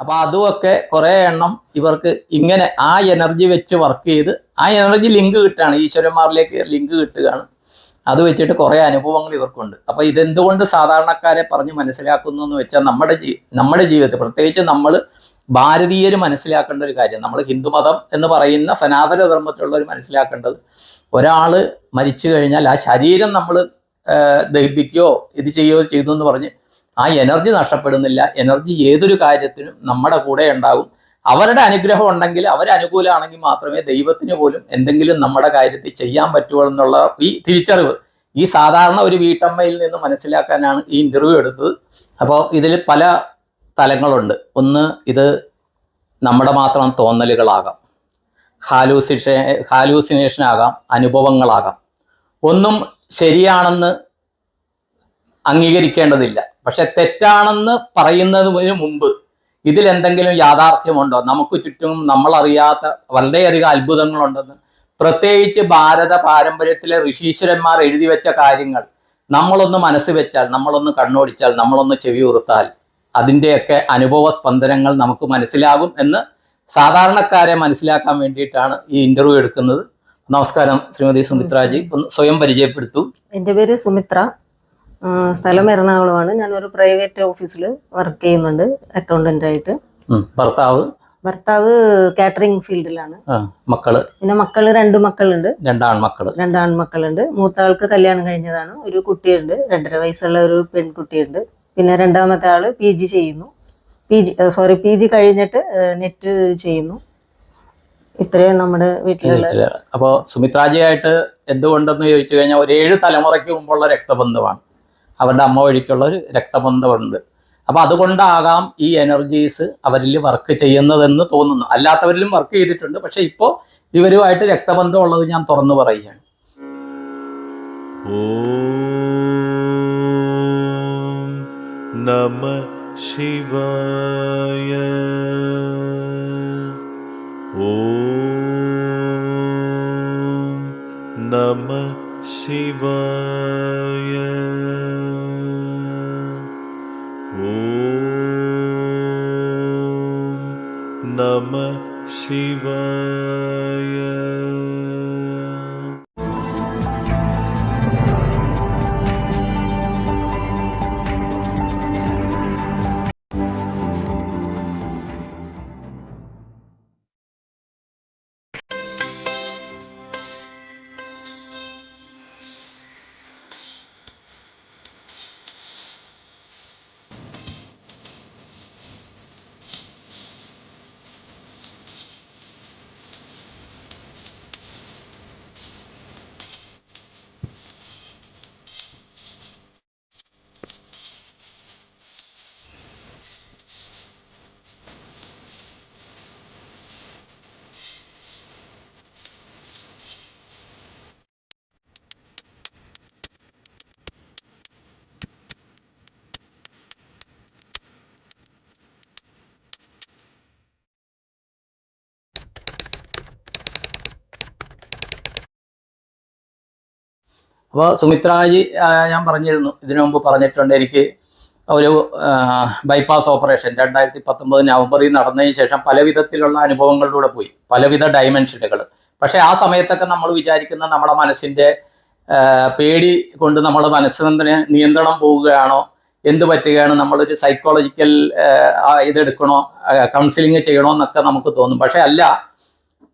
അപ്പോൾ അതുമൊക്കെ കുറേ എണ്ണം ഇവർക്ക് ഇങ്ങനെ ആ എനർജി വെച്ച് വർക്ക് ചെയ്ത് ആ എനർജി ലിങ്ക് കിട്ടുകയാണ്. ഈശ്വരന്മാരിലേക്ക് ലിങ്ക് കിട്ടുകയാണ്. അത് വെച്ചിട്ട് കുറേ അനുഭവങ്ങൾ ഇവർക്കുണ്ട്. അപ്പോൾ ഇതെന്തുകൊണ്ട് സാധാരണക്കാരെ പറഞ്ഞ് മനസ്സിലാക്കുന്നു എന്ന് വെച്ചാൽ നമ്മുടെ ജീ നമ്മുടെ ജീവിതത്തിൽ പ്രത്യേകിച്ച് നമ്മൾ ഭാരതീയർ മനസ്സിലാക്കേണ്ട ഒരു കാര്യം. നമ്മൾ ഹിന്ദുമതം എന്ന് പറയുന്ന സനാതന ധർമ്മത്തിലുള്ളവർ മനസ്സിലാക്കേണ്ടത് ഒരാൾ മരിച്ചു കഴിഞ്ഞാൽ ആ ശരീരം നമ്മൾ ദഹിപ്പിക്കുകയോ ഇത് ചെയ്യുകയോ ചെയ്തു എന്ന് പറഞ്ഞ് ആ എനർജി നഷ്ടപ്പെടുന്നില്ല. എനർജി ഏതൊരു കാര്യത്തിനും നമ്മുടെ കൂടെ ഉണ്ടാകും അവരുടെ അനുഗ്രഹം ഉണ്ടെങ്കിൽ അവരനുകൂലമാണെങ്കിൽ മാത്രമേ ദൈവത്തിന് പോലും എന്തെങ്കിലും നമ്മുടെ കാര്യത്തിൽ ചെയ്യാൻ പറ്റുള്ളൂ എന്നുള്ള ഈ തിരിച്ചറിവ് ഈ സാധാരണ ഒരു വീട്ടമ്മയിൽ നിന്ന് മനസ്സിലാക്കാനാണ് ഈ ഇന്റർവ്യൂ എടുത്തത്. അപ്പോൾ ഇതിൽ പല തലങ്ങളുണ്ട്. ഒന്ന് ഇത് നമ്മുടെ മാത്രം തോന്നലുകളാകാം. ഹാലൂസിഷേ ഹാലൂസിനേഷൻ ആകാം അനുഭവങ്ങളാകാം. ഒന്നും ശരിയാണെന്ന് അംഗീകരിക്കേണ്ടതില്ല. പക്ഷെ തെറ്റാണെന്ന് പറയുന്നതിന് മുമ്പ് ഇതിൽ എന്തെങ്കിലും യാഥാർത്ഥ്യമുണ്ടോ? നമുക്ക് ചുറ്റും നമ്മളറിയാത്ത വളരെയധികം അത്ഭുതങ്ങളുണ്ടെന്ന്. പ്രത്യേകിച്ച് ഭാരത പാരമ്പര്യത്തിലെ ഋഷീശ്വരന്മാർ എഴുതി വെച്ച കാര്യങ്ങൾ. നമ്മളൊന്ന് മനസ്സ് വെച്ചാൽ നമ്മളൊന്ന് കണ്ണോടിച്ചാൽ നമ്മളൊന്ന് ചെവി ഉറുത്താൽ അതിന്റെയൊക്കെ അനുഭവ സ്പന്ദനങ്ങൾ നമുക്ക് മനസ്സിലാകും എന്ന് സാധാരണക്കാരെ മനസ്സിലാക്കാൻ വേണ്ടിയിട്ടാണ് ഈ ഇന്റർവ്യൂ എടുക്കുന്നത്. നമസ്കാരം ശ്രീമതി സുമിത്രാജി. ഒന്ന് സ്വയം പരിചയപ്പെടുത്തു. എന്റെ പേര് സുമിത്ര. സ്ഥലം എറണാകുളമാണ്. ഞാനൊരു പ്രൈവറ്റ് ഓഫീസിൽ വർക്ക് ചെയ്യുന്നുണ്ട് അക്കൗണ്ടന്റ് ആയിട്ട്. ഭർത്താവ്? ഭർത്താവ് കാറ്ററിംഗ് ഫീൽഡിലാണ് മക്കൾ? പിന്നെ മക്കൾ രണ്ട് മക്കളുണ്ട്. രണ്ടാൺമക്കൾ രണ്ടാൺമക്കളുണ്ട് മൂത്താൾക്ക് മൂത്ത ആൾക്ക് കല്യാണം കഴിഞ്ഞതാണ്. ഒരു കുട്ടിയുണ്ട്. രണ്ടര വയസ്സുള്ള ഒരു പെൺകുട്ടിയുണ്ട്. പിന്നെ രണ്ടാമത്തെ ആൾ പി ജി ചെയ്യുന്നു. P G sorry P G കഴിഞ്ഞിട്ട് നെറ്റ് ചെയ്യുന്നു. ഇത്രയും നമ്മുടെ വീട്ടിലുള്ള അപ്പോൾ അപ്പോ സുമിത്രാജിയായിട്ട് എന്തുകൊണ്ടെന്ന് ചോദിച്ചു കഴിഞ്ഞാൽ ഒരു ഏഴ് തലമുറയ്ക്ക് മുമ്പുള്ള രക്തബന്ധമാണ് അവരുടെ അമ്മ വഴിക്കുള്ള ഒരു രക്തബന്ധമുണ്ട്. അപ്പോൾ അതുകൊണ്ടാകാം ഈ എനർജീസ് അവരിൽ വർക്ക് ചെയ്യുന്നതെന്ന് തോന്നുന്നു. അല്ലാത്തവരിലും വർക്ക് ചെയ്തിട്ടുണ്ട്. പക്ഷേ ഇപ്പോൾ ഇവരുമായിട്ട് രക്തബന്ധമുള്ളത് ഞാൻ തുറന്നു പറയുകയാണ്. നമ ശിവായ. ഓ നമ ശിവായ. അപ്പോൾ സുമിത്രാജി ഞാൻ പറഞ്ഞിരുന്നു. ഇതിനു മുമ്പ് പറഞ്ഞിട്ടുണ്ട് എനിക്ക് ഒരു ബൈപ്പാസ് ഓപ്പറേഷൻ രണ്ടായിരത്തി പത്തൊമ്പത് നവംബറിൽ നടന്നതിന് ശേഷം പല വിധത്തിലുള്ള അനുഭവങ്ങളിലൂടെ പോയി. പലവിധ ഡയമെൻഷനുകൾ പക്ഷേ ആ സമയത്തൊക്കെ നമ്മൾ വിചാരിക്കുന്ന നമ്മുടെ മനസ്സിന്റെ പേടി കൊണ്ട് നമ്മൾ മനസ്സിനെ നിയന്ത്രണം പോവുകയാണോ എന്ത് പറ്റുകയാണ് നമ്മളൊരു സൈക്കോളജിക്കൽ ഇതെടുക്കണോ കൗൺസിലിംഗ് ചെയ്യണോ എന്നൊക്കെ നമുക്ക് തോന്നും. പക്ഷേ അല്ല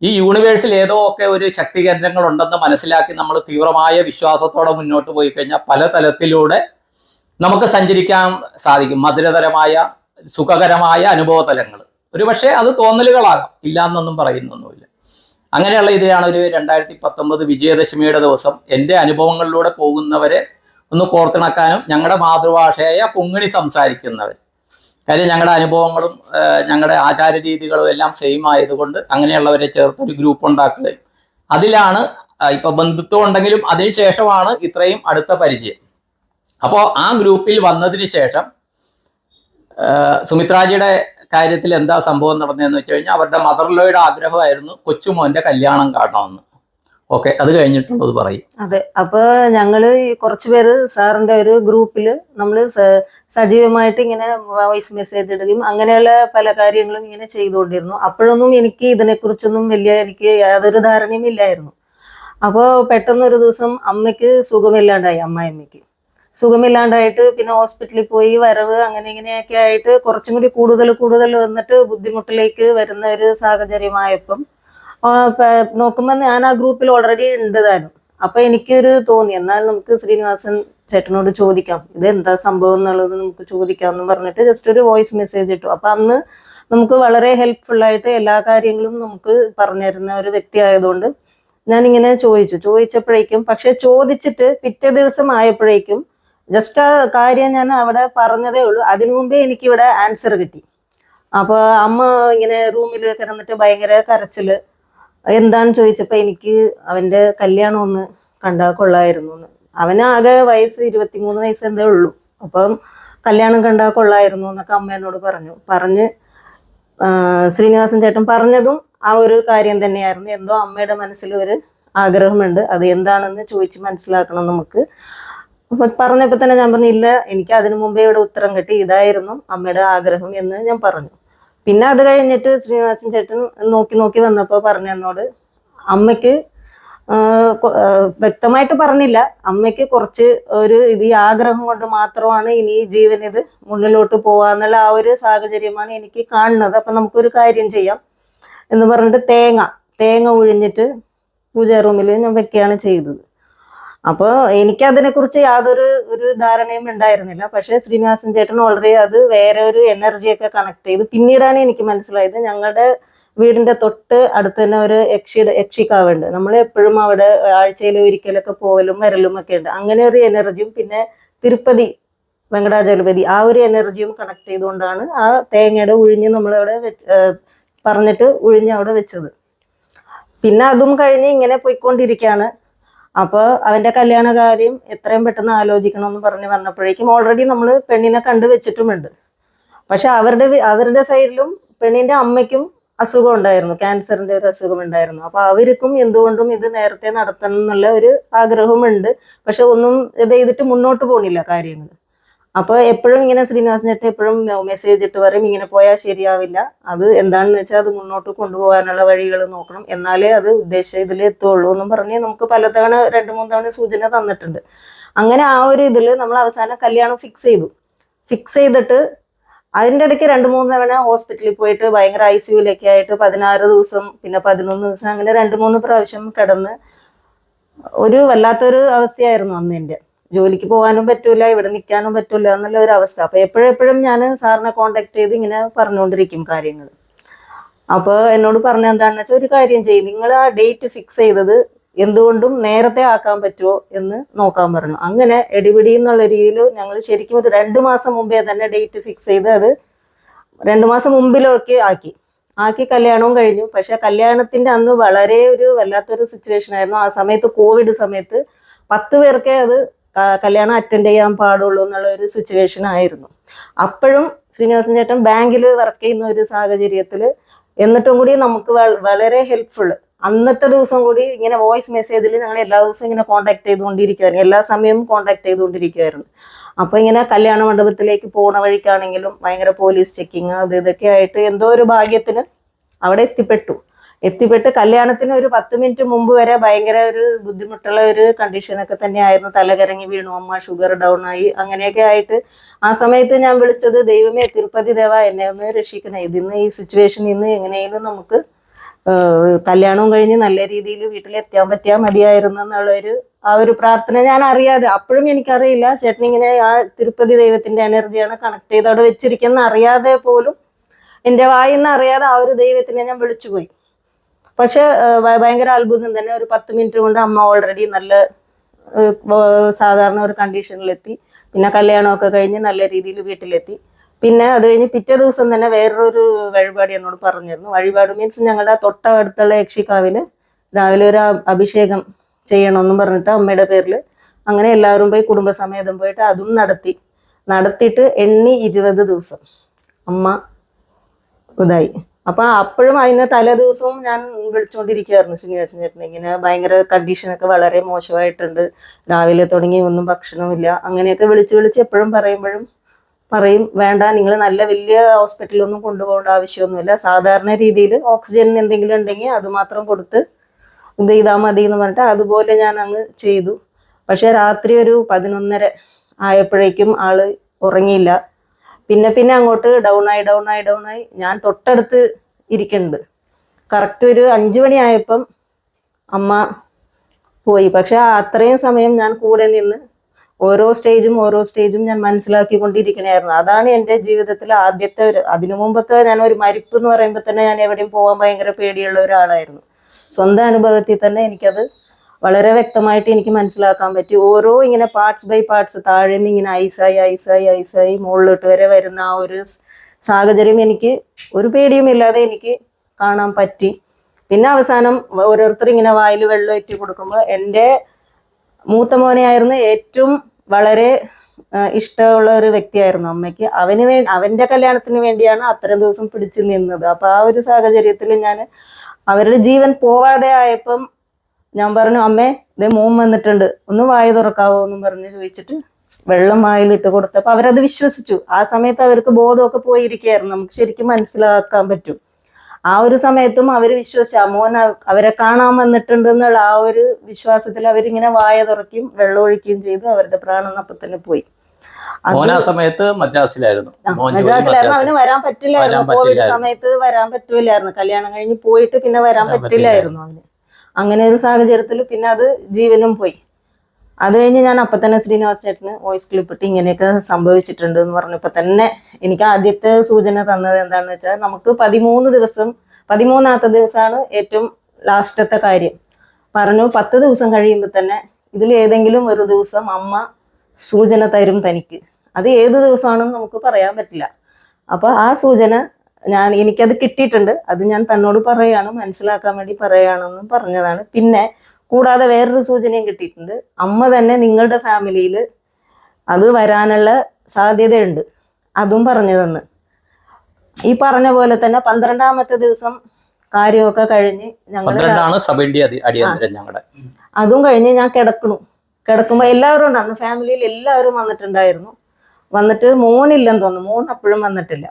ഈ യൂണിവേഴ്സിൽ ഏതോ ഒക്കെ ഒരു ശക്തി കേന്ദ്രങ്ങൾ ഉണ്ടെന്ന് മനസ്സിലാക്കി നമ്മൾ തീവ്രമായ വിശ്വാസത്തോടെ മുന്നോട്ട് പോയി കഴിഞ്ഞാൽ പല തലത്തിലൂടെ നമുക്ക് സഞ്ചരിക്കാൻ സാധിക്കും. മധുരതരമായ സുഖകരമായ അനുഭവ തലങ്ങൾ. ഒരുപക്ഷെ അത് തോന്നലുകളാകാം. ഇല്ല എന്നൊന്നും പറയുന്നൊന്നുമില്ല. അങ്ങനെയുള്ള ഇതിലാണ് ഒരു രണ്ടായിരത്തി പത്തൊമ്പത് വിജയദശമിയുടെ ദിവസം എന്റെ അനുഭവങ്ങളിലൂടെ പോകുന്നവരെ ഒന്ന് കോർത്തിണക്കാനും ഞങ്ങളുടെ മാതൃഭാഷയായ പൊങ്ങിണി സംസാരിക്കുന്നവർ. കാര്യം ഞങ്ങളുടെ അനുഭവങ്ങളും ഞങ്ങളുടെ ആചാര രീതികളും എല്ലാം സെയിം ആയതുകൊണ്ട് അങ്ങനെയുള്ളവരെ ചേർത്ത് ഒരു ഗ്രൂപ്പ് ഉണ്ടാക്കുകയും അതിലാണ് ഇപ്പൊ ബന്ധുത്വം ഉണ്ടെങ്കിലും അതിനുശേഷമാണ് ഇത്രയും അടുത്ത പരിചയം. അപ്പോൾ ആ ഗ്രൂപ്പിൽ വന്നതിന് ശേഷം സുമിത്രാജിയുടെ കാര്യത്തിൽ എന്താ സംഭവം നടന്നതെന്ന് വെച്ച് കഴിഞ്ഞാൽ അവരുടെ മദർലോയുടെ ആഗ്രഹമായിരുന്നു കൊച്ചുമോന്റെ കല്യാണം കാണണമെന്ന്. ഓക്കെ അത് കഴിഞ്ഞിട്ടുള്ളത് പറയും. അതെ അപ്പൊ ഞങ്ങൾ കുറച്ചു പേര് സാറിന്റെ ഒരു ഗ്രൂപ്പിൽ നമ്മൾ സജീവമായിട്ട് ഇങ്ങനെ വോയിസ് മെസ്സേജ് ഇടുകയും അങ്ങനെയുള്ള പല കാര്യങ്ങളും ഇങ്ങനെ ചെയ്തുകൊണ്ടിരുന്നു. അപ്പോഴൊന്നും എനിക്ക് ഇതിനെക്കുറിച്ചൊന്നും വലിയ എനിക്ക് യാതൊരു ധാരണയും ഇല്ലായിരുന്നു. പെട്ടെന്ന് ഒരു ദിവസം അമ്മയ്ക്ക് സുഖമില്ലാണ്ടായി അമ്മായിമ്മയ്ക്ക് സുഖമില്ലാണ്ടായിട്ട് പിന്നെ ഹോസ്പിറ്റലിൽ പോയി വരവ് അങ്ങനെ ഇങ്ങനെയൊക്കെ ആയിട്ട് കുറച്ചും കൂടി കൂടുതൽ കൂടുതൽ വന്നിട്ട് ബുദ്ധിമുട്ടിലേക്ക് വരുന്ന ഒരു സാഹചര്യമായപ്പം നോക്കുമ്പോ ഞാൻ ആ ഗ്രൂപ്പിൽ ഓൾറെഡി ഉണ്ട് അപ്പൊ എനിക്കൊരു തോന്നി എന്നാൽ നമുക്ക് ശ്രീനിവാസൻ ചേട്ടനോട് ചോദിക്കാം. ഇത് എന്താ സംഭവം എന്നുള്ളത് നമുക്ക് ചോദിക്കാം എന്ന് പറഞ്ഞിട്ട് ജസ്റ്റ് ഒരു വോയിസ് മെസ്സേജ് ഇട്ടു. അപ്പൊ അന്ന് നമുക്ക് വളരെ ഹെൽപ്ഫുൾ ആയിട്ട് എല്ലാ കാര്യങ്ങളും നമുക്ക് പറഞ്ഞു തരുന്ന ഒരു വ്യക്തി ആയതുകൊണ്ട് ഞാൻ ഇങ്ങനെ ചോദിച്ചു. ചോദിച്ചപ്പോഴേക്കും പക്ഷെ ചോദിച്ചിട്ട് പിറ്റേ ദിവസം ആയപ്പോഴേക്കും ജസ്റ്റ് ആ കാര്യം ഞാൻ അവിടെ പറഞ്ഞതേ ഉള്ളൂ. അതിനു മുമ്പേ എനിക്കിവിടെ ആൻസർ കിട്ടി. അപ്പൊ അമ്മ ഇങ്ങനെ റൂമിൽ കിടന്നിട്ട് ഭയങ്കര കരച്ചിൽ എന്താന്ന് ചോദിച്ചപ്പോ എനിക്ക് അവന്റെ കല്യാണം ഒന്ന് കണ്ടാൽ കൊള്ളായിരുന്നു അവന് ആകെ വയസ്സ് ഇരുപത്തിമൂന്ന് വയസ്സ് എന്തേ ഉള്ളൂ. അപ്പം കല്യാണം കണ്ടാൽ കൊള്ളായിരുന്നു എന്നൊക്കെ അമ്മ എന്നോട് പറഞ്ഞു പറഞ്ഞ് ശ്രീനിവാസൻ ചേട്ടൻ പറഞ്ഞതും ആ ഒരു കാര്യം തന്നെയായിരുന്നു. എന്തോ അമ്മയുടെ മനസ്സിൽ ഒരു ആഗ്രഹമുണ്ട്. അത് എന്താണെന്ന് ചോദിച്ച് മനസ്സിലാക്കണം നമുക്ക്. അപ്പൊ പറഞ്ഞപ്പോ തന്നെ ഞാൻ പറഞ്ഞില്ല എനിക്ക് അതിനു മുമ്പേ ഇവിടെ ഉത്തരം കിട്ടി. ഇതായിരുന്നു അമ്മയുടെ ആഗ്രഹം എന്ന് ഞാൻ പറഞ്ഞു. പിന്നെ അത് കഴിഞ്ഞിട്ട് ശ്രീനിവാസൻ ചേട്ടൻ നോക്കി നോക്കി വന്നപ്പോൾ പറഞ്ഞു എന്നോട് അമ്മയ്ക്ക് വ്യക്തമായിട്ട് പറഞ്ഞില്ല. അമ്മയ്ക്ക് കുറച്ച് ഒരു ഇത് ഈ ആഗ്രഹം കൊണ്ട് മാത്രമാണ് ഇനി ജീവൻ ഇത് മുന്നിലോട്ട് പോവാന്നുള്ള ആ ഒരു സാഹചര്യമാണ് എനിക്ക് കാണുന്നത്. അപ്പൊ നമുക്കൊരു കാര്യം ചെയ്യാം. എന്ന് പറഞ്ഞിട്ട് തേങ്ങ തേങ്ങ ഉഴിഞ്ഞിട്ട് പൂജാ റൂമിൽ ഞാൻ വെക്കുകയാണ് ചെയ്തത്. അപ്പോൾ എനിക്കതിനെക്കുറിച്ച് യാതൊരു ഒരു ധാരണയും ഉണ്ടായിരുന്നില്ല. പക്ഷേ ശ്രീനിവാസൻ ചേട്ടൻ ഓൾറെഡി അത് വേറെ ഒരു എനർജിയൊക്കെ കണക്ട് ചെയ്ത് പിന്നീടാണ് എനിക്ക് മനസ്സിലായത് ഞങ്ങളുടെ വീടിന്റെ തൊട്ട് അടുത്ത് തന്നെ ഒരു യക്ഷിയുടെ യക്ഷിക്കാവുണ്ട് നമ്മൾ എപ്പോഴും അവിടെ ആഴ്ചയിൽ ഒരിക്കലൊക്കെ പോകലും വരലും ഒക്കെ ഉണ്ട്. അങ്ങനെ ഒരു എനർജിയും പിന്നെ തിരുപ്പതി വെങ്കടാചലപതി ആ ഒരു എനർജിയും കണക്ട് ചെയ്തുകൊണ്ടാണ് ആ തേങ്ങയുടെ ഉഴിഞ്ഞ് നമ്മളവിടെ വെച്ച് പറഞ്ഞിട്ട് ഉഴിഞ്ഞ് അവിടെ വെച്ചത്. പിന്നെ അതും കഴിഞ്ഞ് ഇങ്ങനെ പോയിക്കൊണ്ടിരിക്കുകയാണ്. അപ്പോൾ അവന്റെ കല്യാണ കാര്യം എത്രയും പെട്ടെന്ന് ആലോചിക്കണം എന്ന് പറഞ്ഞ് വന്നപ്പോഴേക്കും ഓൾറെഡി നമ്മൾ പെണ്ണിനെ കണ്ടു വെച്ചിട്ടുമുണ്ട്. പക്ഷെ അവരുടെ അവരുടെ സൈഡിലും പെണ്ണിന്റെ അമ്മയ്ക്കും അസുഖം ഉണ്ടായിരുന്നു. ക്യാൻസറിന്റെ ഒരു അസുഖം ഉണ്ടായിരുന്നു. അപ്പൊ അവർക്കും എന്തുകൊണ്ടും ഇത് നേരത്തെ നടത്തണം എന്നുള്ള ഒരു ആഗ്രഹമുണ്ട്. പക്ഷെ ഒന്നും ഇത് ചെയ്തിട്ട് മുന്നോട്ട് പോണില്ല കാര്യങ്ങൾ അപ്പൊ എപ്പോഴും ഇങ്ങനെ ശ്രീനിവാസൻ ചേട്ടൻ എപ്പോഴും മെസ്സേജ് ഇട്ട് പറയും ഇങ്ങനെ പോയാൽ ശരിയാവില്ല. അത് എന്താണെന്ന് വെച്ചാൽ അത് മുന്നോട്ട് കൊണ്ടുപോകാനുള്ള വഴികൾ നോക്കണം. എന്നാലേ അത് ഉദ്ദേശം ഇതിൽ എത്തുള്ളൂ എന്നും പറഞ്ഞ് നമുക്ക് പലതവണ രണ്ട് മൂന്ന് തവണ സൂചന തന്നിട്ടുണ്ട്. അങ്ങനെ ആ ഒരു ഇതിൽ നമ്മൾ അവസാനം കല്യാണം ഫിക്സ് ചെയ്തു. ഫിക്സ് ചെയ്തിട്ട് അതിന്റെ ഇടയ്ക്ക് രണ്ട് മൂന്ന് തവണ ഹോസ്പിറ്റലിൽ പോയിട്ട് ഭയങ്കര ഐ സിയുലൊക്കെ ആയിട്ട് പതിനാറ് ദിവസം പിന്നെ പതിനൊന്ന് ദിവസം അങ്ങനെ രണ്ട് മൂന്ന് പ്രാവശ്യം കിടന്ന് ഒരു വല്ലാത്തൊരു അവസ്ഥയായിരുന്നു അന്ന് എന്റെ ജോലിക്ക് പോകാനും പറ്റൂല ഇവിടെ നിൽക്കാനും പറ്റൂല എന്നുള്ള ഒരു അവസ്ഥ. അപ്പൊ എപ്പോഴെപ്പോഴും ഞാൻ സാറിനെ കോണ്ടാക്ട് ചെയ്ത് ഇങ്ങനെ പറഞ്ഞുകൊണ്ടിരിക്കും കാര്യങ്ങൾ. അപ്പോൾ എന്നോട് പറഞ്ഞ എന്താണെന്ന് വെച്ചാൽ ഒരു കാര്യം ചെയ്യും നിങ്ങൾ ആ ഡേറ്റ് ഫിക്സ് ചെയ്തത് എന്തുകൊണ്ടും നേരത്തെ ആക്കാൻ പറ്റുമോ എന്ന് നോക്കാൻ പറഞ്ഞു. അങ്ങനെ എടിപിടി എന്നുള്ള രീതിയിൽ ഞങ്ങൾ ശരിക്കും ഒരു രണ്ട് മാസം മുമ്പേ തന്നെ ഡേറ്റ് ഫിക്സ് ചെയ്ത് അത് രണ്ടു മാസം മുമ്പിലൊക്കെ ആക്കി. ആക്കി കല്യാണവും കഴിഞ്ഞു. പക്ഷെ കല്യാണത്തിന്റെ അന്ന് വളരെ ഒരു വല്ലാത്തൊരു സിറ്റുവേഷൻ ആയിരുന്നു. ആ സമയത്ത് കോവിഡ് സമയത്ത് പത്ത് പേർക്കേ അത് കല്യാണം അറ്റൻഡ് ചെയ്യാൻ പാടുള്ളൂ എന്നുള്ള ഒരു സിറ്റുവേഷൻ ആയിരുന്നു. അപ്പോഴും ശ്രീനിവാസൻ ചേട്ടൻ ബാങ്കിൽ വർക്ക് ചെയ്യുന്ന ഒരു സാഹചര്യത്തിൽ എന്നിട്ടും കൂടി നമുക്ക് വളരെ ഹെൽപ്ഫുൾ അന്നത്തെ ദിവസം കൂടി ഇങ്ങനെ വോയിസ് മെസ്സേജിൽ ഞങ്ങൾ എല്ലാ ദിവസവും ഇങ്ങനെ കോണ്ടാക്ട് ചെയ്തുകൊണ്ടിരിക്കുവായിരുന്നു. എല്ലാ സമയവും കോണ്ടാക്ട് ചെയ്തുകൊണ്ടിരിക്കുമായിരുന്നു അപ്പൊ ഇങ്ങനെ കല്യാണ മണ്ഡപത്തിലേക്ക് പോണ വഴിക്കാണെങ്കിലും ഭയങ്കര പോലീസ് ചെക്കിങ് അത് ഇതൊക്കെ ആയിട്ട് എന്തോ ഒരു ഭാഗ്യത്തിന് അവിടെ എത്തിപ്പെട്ടു. എത്തിപ്പെട്ട് കല്യാണത്തിന് ഒരു പത്ത് മിനിറ്റ് മുമ്പ് വരെ ഭയങ്കര ഒരു ബുദ്ധിമുട്ടുള്ള ഒരു കണ്ടീഷനൊക്കെ തന്നെയായിരുന്നു. തലകരങ്ങി വീണു അമ്മ ഷുഗർ ഡൗൺ ആയി. അങ്ങനെയൊക്കെ ആയിട്ട് ആ സമയത്ത് ഞാൻ വിളിച്ചത് ദൈവമേ തിരുപ്പതി ദേവ എന്നെ ഒന്ന് രക്ഷിക്കണേ. ഇതിന്ന് ഈ സിറ്റുവേഷൻ ഇന്ന് എങ്ങനെയെങ്കിലും നമുക്ക് കല്യാണവും കഴിഞ്ഞ് നല്ല രീതിയിൽ വീട്ടിലെത്താൻ പറ്റിയാൽ മതിയായിരുന്നു എന്നുള്ളൊരു ആ ഒരു പ്രാർത്ഥന ഞാൻ അറിയാതെ അപ്പോഴും എനിക്കറിയില്ല. ചേട്ടൻ ഇങ്ങനെ ആ തിരുപ്പതി ദൈവത്തിന്റെ എനർജിയാണ് കണക്ട് ചെയ്ത് വെച്ചിരിക്കുന്ന അറിയാതെ പോലും എന്റെ വായിന്ന് അറിയാതെ ആ ഒരു ദൈവത്തിനെ ഞാൻ വിളിച്ചുപോയി. പക്ഷെ ഭയങ്കര അത്ഭുതം തന്നെ ഒരു പത്ത് മിനിറ്റ് കൊണ്ട് അമ്മ ഓൾറെഡി നല്ല സാധാരണ ഒരു കണ്ടീഷനിലെത്തി പിന്നെ കല്യാണമൊക്കെ കഴിഞ്ഞ് നല്ല രീതിയിൽ വീട്ടിലെത്തി. പിന്നെ അത് കഴിഞ്ഞ് പിറ്റേ ദിവസം തന്നെ വേറൊരു വഴിപാട് എന്നോട് പറഞ്ഞിരുന്നു. വഴിപാട് മീൻസ് ഞങ്ങളുടെ തൊട്ടടുത്തുള്ള യക്ഷിക്കാവിൽ രാവിലെ ഒരു അഭിഷേകം ചെയ്യണമെന്നും പറഞ്ഞിട്ട് അമ്മയുടെ പേരിൽ അങ്ങനെ എല്ലാവരും പോയി കുടുംബസമേതം പോയിട്ട് അതും നടത്തി. നടത്തിയിട്ട് എണ്ണി ഇരുപത് ദിവസം അമ്മ ഇതായി. അപ്പൊ അപ്പോഴും അതിന് തലേ ദിവസവും ഞാൻ വിളിച്ചുകൊണ്ടിരിക്കുകയായിരുന്നു ശ്രീനിവാസൻ ചേട്ടൻ ഇങ്ങനെ ഭയങ്കര കണ്ടീഷനൊക്കെ വളരെ മോശമായിട്ടുണ്ട്. രാവിലെ തുടങ്ങി ഒന്നും ഭക്ഷണമില്ല അങ്ങനെയൊക്കെ വിളിച്ച് വിളിച്ച് എപ്പോഴും പറയുമ്പോഴും പറയും വേണ്ട നിങ്ങൾ നല്ല വലിയ ഹോസ്പിറ്റലൊന്നും കൊണ്ടുപോകേണ്ട ആവശ്യമൊന്നുമില്ല. സാധാരണ രീതിയിൽ ഓക്സിജൻ എന്തെങ്കിലും ഉണ്ടെങ്കിൽ അത് മാത്രം കൊടുത്ത് ഇത് ചെയ്താൽ മതി എന്ന് പറഞ്ഞിട്ട് അതുപോലെ ഞാൻ അങ്ങ് ചെയ്തു. പക്ഷെ രാത്രി ഒരു പതിനൊന്നര ആയപ്പോഴേക്കും ആൾ ഉറങ്ങിയില്ല. പിന്നെ പിന്നെ അങ്ങോട്ട് ഡൗൺ ആയി ഡൗൺ ആയി ഡൗൺ ആയി. ഞാൻ തൊട്ടടുത്ത് ഇരിക്കുന്നുണ്ട് കറക്റ്റ് ഒരു അഞ്ചു മണിയായപ്പം അമ്മ പോയി. പക്ഷെ അത്രയും സമയം ഞാൻ കൂടെ നിന്ന് ഓരോ സ്റ്റേജും ഓരോ സ്റ്റേജും ഞാൻ മനസ്സിലാക്കിക്കൊണ്ടിരിക്കണായിരുന്നു. അതാണ് എന്റെ ജീവിതത്തിൽ ആദ്യത്തെ ഒരു അതിനു മുമ്പൊക്കെ ഞാൻ ഒരു മരിപ്പ് എന്ന് പറയുമ്പോൾ തന്നെ ഞാൻ എവിടെയും പോകാൻ ഭയങ്കര പേടിയുള്ള ഒരാളായിരുന്നു. സ്വന്തം അനുഭവത്തിൽ തന്നെ എനിക്കത് വളരെ വ്യക്തമായിട്ട് എനിക്ക് മനസ്സിലാക്കാൻ പറ്റി. ഓരോ ഇങ്ങനെ പാർട്സ് ബൈ പാർട്സ് താഴെ നിന്ന് ഇങ്ങനെ ഐസായി ഐസായി ഐസായി മുകളിലോട്ട് വരെ വരുന്ന ആ ഒരു സാഹചര്യം എനിക്ക് ഒരു പേടിയും ഇല്ലാതെ എനിക്ക് കാണാൻ പറ്റി. പിന്നെ അവസാനം ഓരോരുത്തർ ഇങ്ങനെ വായിൽ വെള്ളം ഏറ്റി കൊടുക്കുമ്പോൾ എന്റെ മൂത്ത മോനെയായിരുന്നു ഏറ്റവും വളരെ ഇഷ്ടമുള്ള ഒരു വ്യക്തിയായിരുന്നു അമ്മയ്ക്ക്. അവന് വേ അവന്റെ കല്യാണത്തിന് വേണ്ടിയാണ് അത്രയും ദിവസം പിടിച്ചു നിന്നത്. അപ്പോൾ ആ ഒരു സാഹചര്യത്തിൽ ഞാൻ അവരുടെ ജീവൻ പോവാതെ ആയപ്പം ഞാൻ പറഞ്ഞു അമ്മേ ഇതേ മോൻ വന്നിട്ടുണ്ട്. ഒന്ന് വായ തുറക്കാവോ? എന്നും പറഞ്ഞ് ചോദിച്ചിട്ട് വെള്ളം വായിലിട്ട് കൊടുത്തപ്പോൾ അവരത് വിശ്വസിച്ചു. ആ സമയത്ത് അവർക്ക് ബോധമൊക്കെ പോയിരിക്കുകയായിരുന്നു. നമുക്ക് ശരിക്കും മനസ്സിലാക്കാൻ പറ്റും. ആ ഒരു സമയത്തും അവർ വിശ്വസിച്ചു ആ മോൻ അവരെ കാണാൻ വന്നിട്ടുണ്ട് എന്നുള്ള ആ ഒരു വിശ്വാസത്തിൽ അവരിങ്ങനെ വായ തുറക്കുകയും വെള്ളം ഒഴിക്കുകയും ചെയ്തു. അവരുടെ പ്രാണൻ അപ്പൊ തന്നെ പോയി. സമയത്ത് മദ്രാസിലായിരുന്നു. മദ്രാസിലായിരുന്നു. അവന് വരാൻ പറ്റില്ലായിരുന്നു. കോവിഡ്. സമയത്ത് വരാൻ പറ്റൂലായിരുന്നു കല്യാണം കഴിഞ്ഞ് പോയിട്ട് പിന്നെ വരാൻ പറ്റില്ലായിരുന്നു അവന്. അങ്ങനെ ഒരു സാഹചര്യത്തിൽ പിന്നെ അത് ജീവനും പോയി. അത് കഴിഞ്ഞ് ഞാൻ അപ്പം തന്നെ ശ്രീനിവാസ് ചേട്ടന് വോയിസ് ക്ലിപ്പ് ഇട്ട് ഇങ്ങനെയൊക്കെ സംഭവിച്ചിട്ടുണ്ട് എന്ന് പറഞ്ഞപ്പോൾ തന്നെ എനിക്ക് ആദ്യത്തെ സൂചന തന്നത് എന്താണെന്ന് വെച്ചാൽ നമുക്ക് പതിമൂന്ന് ദിവസം പതിമൂന്നാമത്തെ ദിവസമാണ് ഏറ്റവും ലാസ്റ്റത്തെ കാര്യം. പറഞ്ഞു പത്ത് ദിവസം കഴിയുമ്പോൾ തന്നെ ഇതിൽ ഏതെങ്കിലും ഒരു ദിവസം അമ്മ സൂചന തരും തനിക്ക്. അത് ഏത് ദിവസമാണെന്ന് നമുക്ക് പറയാൻ പറ്റില്ല. അപ്പോൾ ആ സൂചന ഞാൻ എനിക്കത് കിട്ടിയിട്ടുണ്ട്. അത് ഞാൻ തന്നോട് പറയാണ് മനസ്സിലാക്കാൻ വേണ്ടി പറയുകയാണെന്ന് പറഞ്ഞതാണ്. പിന്നെ കൂടാതെ വേറൊരു സൂചനയും കിട്ടിയിട്ടുണ്ട്. അമ്മ തന്നെ നിങ്ങളുടെ ഫാമിലിയിൽ അത് വരാനുള്ള സാധ്യതയുണ്ട്. അതും പറഞ്ഞു തന്ന് ഈ പറഞ്ഞ പോലെ തന്നെ പന്ത്രണ്ടാമത്തെ ദിവസം കാര്യമൊക്കെ കഴിഞ്ഞ് ഞങ്ങൾ അതും കഴിഞ്ഞ് ഞാൻ കിടക്കണു കിടക്കുമ്പോൾ എല്ലാവരും ഉണ്ട്. അന്ന് ഫാമിലിയിൽ എല്ലാവരും വന്നിട്ടുണ്ടായിരുന്നു. വന്നിട്ട് മോനില്ലെന്ന് തോന്നുന്നു. മോൻ അപ്പോഴും വന്നിട്ടില്ല.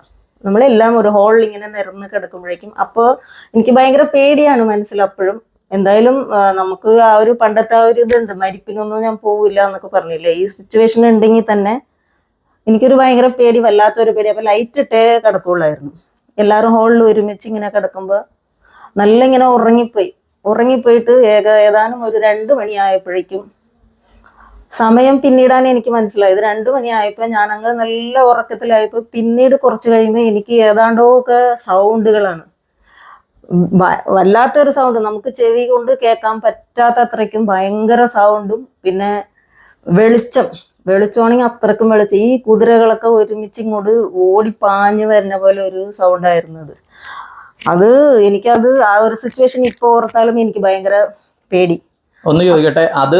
നമ്മളെല്ലാം ഒരു ഹോളിൽ ഇങ്ങനെ നിരന്ന് കിടക്കുമ്പോഴേക്കും അപ്പോൾ എനിക്ക് ഭയങ്കര പേടിയാണ് മനസ്സിലപ്പോഴും എന്തായാലും നമുക്ക് ആ ഒരു പണ്ടത്തെ ആ ഒരു ഇതുണ്ട് മരിപ്പിനൊന്നും ഞാൻ പോവില്ല എന്നൊക്കെ പറഞ്ഞില്ലേ? ഈ സിറ്റുവേഷൻ ഉണ്ടെങ്കിൽ തന്നെ എനിക്കൊരു ഭയങ്കര പേടി വല്ലാത്തൊരു പേടി. അപ്പൊ ലൈറ്റ് ഇട്ടേ കിടക്കുള്ളായിരുന്നു. എല്ലാവരും ഹോളിൽ ഒരുമിച്ച് ഇങ്ങനെ കിടക്കുമ്പോൾ നല്ല ഇങ്ങനെ ഉറങ്ങിപ്പോയി. ഉറങ്ങിപ്പോയിട്ട് ഏക ഏതാനും ഒരു രണ്ട് മണിയായപ്പോഴേക്കും സമയം പിന്നീടാണ് എനിക്ക് മനസ്സിലായത്. രണ്ടു മണിയായപ്പോൾ ഞാൻ അങ്ങനെ നല്ല ഉറക്കത്തിലായപ്പോൾ പിന്നീട് കുറച്ച് കഴിയുമ്പോൾ എനിക്ക് ഏതാണ്ടോ ഒക്കെ സൗണ്ടുകളാണ്. വല്ലാത്തൊരു സൗണ്ട്. നമുക്ക് ചെവി കൊണ്ട് കേൾക്കാൻ പറ്റാത്ത അത്രയ്ക്കും ഭയങ്കര സൗണ്ടും പിന്നെ വെളിച്ചം. വെളിച്ചമാണെങ്കിൽ അത്രക്കും വെളിച്ചം. ഈ കുതിരകളൊക്കെ ഒരുമിച്ച് ഇങ്ങോട്ട് പാഞ്ഞു വരുന്ന പോലെ ഒരു സൗണ്ടായിരുന്നു അത് അത് എനിക്കത് ആ ഒരു സിറ്റുവേഷൻ ഇപ്പോൾ ഓർത്താലും എനിക്ക് ഭയങ്കര പേടി. ഒന്ന് ചോദിക്കട്ടെ അത്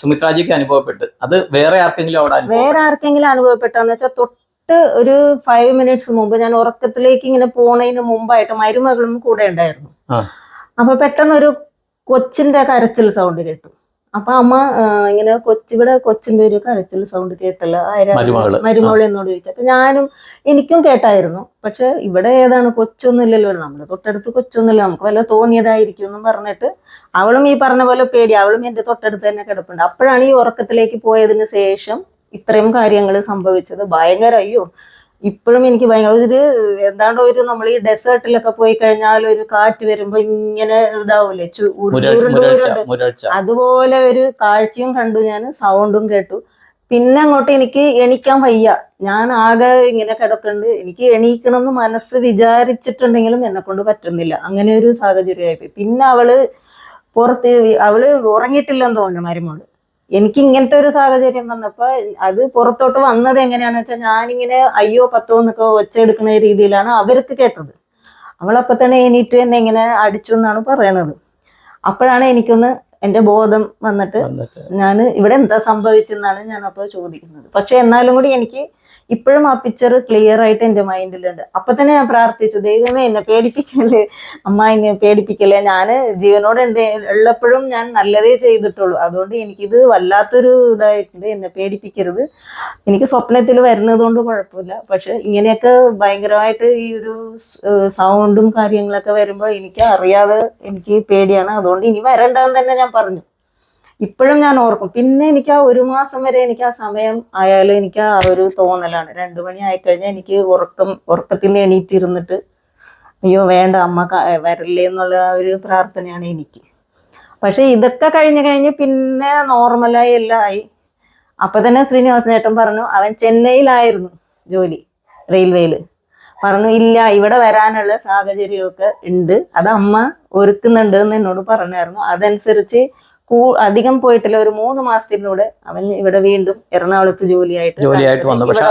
സുമിത്രാജിക്ക് അനുഭവപ്പെട്ട് അത് വേറെ ആർക്കെങ്കിലും അവിടെ വേറെ ആർക്കെങ്കിലും അനുഭവപ്പെട്ടാന്ന് വെച്ചാൽ തൊട്ട് ഒരു ഫൈവ് മിനിറ്റ്സ് മുമ്പ് ഞാൻ ഉറക്കത്തിലേക്ക് ഇങ്ങനെ പോണതിന് മുമ്പായിട്ട് മരുമകളും കൂടെ ഉണ്ടായിരുന്നു. അപ്പൊ പെട്ടെന്ന് ഒരു കൊച്ചിന്റെ കരച്ചിൽ സൗണ്ട് കേട്ടു. അപ്പൊ അമ്മ ഇങ്ങനെ കൊച്ചിവിടെ കൊച്ചിന്റെ ഒരു കരച്ചിൽ സൗണ്ട് കേട്ടല്ല. മരുമോൾ എന്നോട് ചോദിച്ചു. അപ്പൊ ഞാനും എനിക്കും കേട്ടായിരുന്നു. പക്ഷെ ഇവിടെ ഏതാണ് കൊച്ചൊന്നുമില്ലല്ലോ. നമ്മുടെ തൊട്ടടുത്ത് കൊച്ചൊന്നുമില്ല. നമുക്ക് വല്ല തോന്നിയതായിരിക്കും എന്നും പറഞ്ഞിട്ട് അവളും ഈ പറഞ്ഞ പോലെ പേടി. അവളും എന്റെ തൊട്ടടുത്ത് തന്നെ കിടപ്പുണ്ട്. അപ്പോഴാണ് ഈ ഉറക്കത്തിലേക്ക് പോയതിന് ശേഷം ഇത്രയും കാര്യങ്ങൾ സംഭവിച്ചത്. ഭയങ്കര അയ്യോ ഇപ്പോഴും എനിക്ക് ഭയങ്കര ഒരു എന്താണോ ഒരു നമ്മൾ ഈ ഡെസേർട്ടിലൊക്കെ പോയി കഴിഞ്ഞാൽ ഒരു കാറ്റ് വരുമ്പോ ഇങ്ങനെ ഇതാവൂലേ? അതുപോലെ ഒരു കാഴ്ചയും കണ്ടു ഞാൻ സൗണ്ടും കേട്ടു. പിന്നെ അങ്ങോട്ട് എനിക്ക് എണീക്കാൻ വയ്യ. ഞാൻ ആകെ ഇങ്ങനെ കിടക്കുന്നുണ്ട് എനിക്ക് എണീക്കണം എന്ന് മനസ്സ് വിചാരിച്ചിട്ടുണ്ടെങ്കിലും എന്നെ കൊണ്ട് പറ്റുന്നില്ല. അങ്ങനെ ഒരു സാഹചര്യമായിപ്പോയി. പിന്നെ അവൾ പുറത്ത് അവൾ ഉറങ്ങിയിട്ടില്ലെന്ന് തോന്നുന്നു മരുമോൾ. എനിക്ക് ഇങ്ങനത്തെ ഒരു സാഹചര്യം വന്നപ്പോ അത് പുറത്തോട്ട് വന്നത് എങ്ങനെയാണെന്ന് വെച്ചാൽ ഞാനിങ്ങനെ അയ്യോ പത്തോ എന്നൊക്കെ ഒച്ച എടുക്കുന്ന രീതിയിലാണ് അവർക്ക് കേട്ടത്. അവളപ്പൊ തന്നെ എണീറ്റ് എന്നെ ഇങ്ങനെ അടിച്ചു എന്നാണ് പറയണത്. അപ്പോഴാണ് എനിക്കൊന്ന് എന്റെ ബോധം വന്നിട്ട് വന്നിട്ട്. ഞാൻ ഇവിടെ എന്താ സംഭവിച്ചെന്നാണ് ഞാൻ അപ്പോൾ ചോദിക്കുന്നത്. പക്ഷെ എന്നാലും കൂടി എനിക്ക് ഇപ്പോഴും ആ പിക്ചർ ക്ലിയർ ആയിട്ട് എന്റെ മൈൻഡിലുണ്ട് അപ്പൊ തന്നെ ഞാൻ പ്രാർത്ഥിച്ചു ദൈവമേ എന്നെ പേടിപ്പിക്കല്ലേ? അമ്മ എന്നെ പേടിപ്പിക്കല്ലേ? ഞാൻ ജീവനോടെ ഉണ്ട് ഉള്ളപ്പോഴും ഞാൻ നല്ലതേ ചെയ്തിട്ടുള്ളൂ. അതുകൊണ്ട് എനിക്കിത് വല്ലാത്തൊരു ഇതായിട്ടുണ്ട് എന്നെ പേടിപ്പിക്കരുത്. എനിക്ക് സ്വപ്നത്തിൽ വരുന്നത് കൊണ്ട് കുഴപ്പമില്ല. പക്ഷെ ഇങ്ങനെയൊക്കെ ഭയങ്കരമായിട്ട് ഈ ഒരു സൗണ്ടും കാര്യങ്ങളൊക്കെ വരുമ്പോൾ എനിക്ക് അറിയാതെ എനിക്ക് പേടിയാണ്. അതുകൊണ്ട് ഇനി വരണ്ടെന്ന് തന്നെ ഞാൻ പറഞ്ഞു. ഇപ്പോഴും ഞാൻ ഓർക്കും. പിന്നെ എനിക്ക് ആ ഒരു മാസം വരെ എനിക്ക് ആ സമയം ആയാലും എനിക്ക് ആ ഒരു തോന്നലാണ്. രണ്ടു മണി ആയിക്കഴിഞ്ഞാൽ എനിക്ക് ഉറക്കം ഉറക്കത്തിൽ നിന്ന് എണീറ്റിരുന്നിട്ട് അയ്യോ വേണ്ട അമ്മ വരല്ലേ എന്നുള്ള ഒരു പ്രാർത്ഥനയാണ് എനിക്ക്. പക്ഷെ ഇതൊക്കെ കഴിഞ്ഞ് കഴിഞ്ഞ് പിന്നെ നോർമലായി എല്ലാം ആയി. അപ്പൊ തന്നെ ശ്രീനിവാസൻ ചേട്ടൻ പറഞ്ഞു അവൻ ചെന്നൈയിലായിരുന്നു ജോലി റെയിൽവേയിൽ പറഞ്ഞു ഇല്ല ഇവിടെ വരാനുള്ള സാഹചര്യമൊക്കെ ഉണ്ട്. അത് അമ്മ ഒരുക്കുന്നുണ്ട് എന്ന് എന്നോട് പറഞ്ഞായിരുന്നു. അതനുസരിച്ച് കൂ അധികം പോയിട്ടില്ല. ഒരു മൂന്ന് മാസത്തിലൂടെ അവൻ ഇവിടെ വീണ്ടും എറണാകുളത്ത് ജോലിയായിട്ട് ജോലിയായിട്ട് വന്നു. പക്ഷെ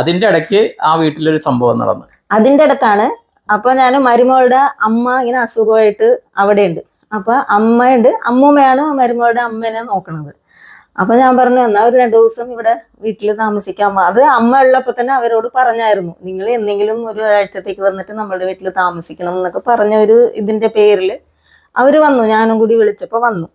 അതിന്റെ ഇടയ്ക്ക് ആ വീട്ടിലൊരു സംഭവം നടന്നു. അതിന്റെ അടുത്താണ് അപ്പൊ ഞാൻ മരുമകളുടെ അമ്മ ഇങ്ങനെ അസുഖമായിട്ട് അവിടെ ഉണ്ട് അപ്പൊ അമ്മയുണ്ട് അമ്മൂമ്മയാണ് മരുമകളുടെ അമ്മേനെ നോക്കണത്. അപ്പൊ ഞാൻ പറഞ്ഞു എന്നാ ഒരു രണ്ടു ദിവസം ഇവിടെ വീട്ടിൽ താമസിക്കാം. അത് അമ്മ ഉള്ളപ്പോ തന്നെ അവരോട് പറഞ്ഞായിരുന്നു. നിങ്ങൾ എന്തെങ്കിലും ഒരു ഒരാഴ്ചത്തേക്ക് വന്നിട്ട് നമ്മളുടെ വീട്ടിൽ താമസിക്കണം എന്നൊക്കെ പറഞ്ഞ ഒരു ഇതിന്റെ പേരിൽ അവർ വന്നു. ഞാനും കൂടി വിളിച്ചപ്പോ വന്നു.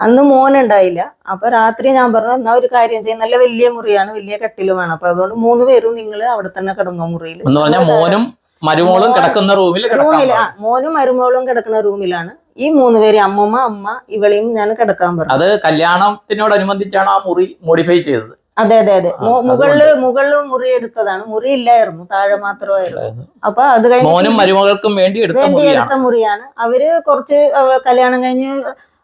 അന്ന് മോനുണ്ടായില്ല അപ്പൊ രാത്രി ഞാൻ പറഞ്ഞു എന്നാ ഒരു കാര്യം ചെയ്യും. നല്ല വലിയ മുറിയാണ് വലിയ കട്ടിലും വേണം. അപ്പൊ അതുകൊണ്ട് മൂന്ന് പേരും നിങ്ങൾ അവിടെ തന്നെ കിടന്നോ മുറിയിൽ മോനും മരുമോളും കിടക്കുന്ന റൂമിൽ റൂമിൽ മോനും മരുമോളും കിടക്കുന്ന റൂമിലാണ്. ഈ മൂന്ന് പേര് അമ്മമ്മ അമ്മ ഇവളെയും ഞാൻ കിടക്കാൻ പറഞ്ഞു. അത് കല്യാണത്തിനോടനുബന്ധിച്ചാണ് ആ മുറി മോഡിഫൈ ചെയ്തത്. അതെ അതെ അതെ. മുകളിൽ മുകളിൽ മുറി എടുത്തതാണ്. മുറി ഇല്ലായിരുന്നു താഴെ മാത്രമായിരുന്നു. അപ്പൊ അത് മോനും കഴിഞ്ഞ് മരുമകൾക്കും വേണ്ടി എടുത്ത മുറിയാണ്. അവർ കുറച്ച് കല്യാണം കഴിഞ്ഞ്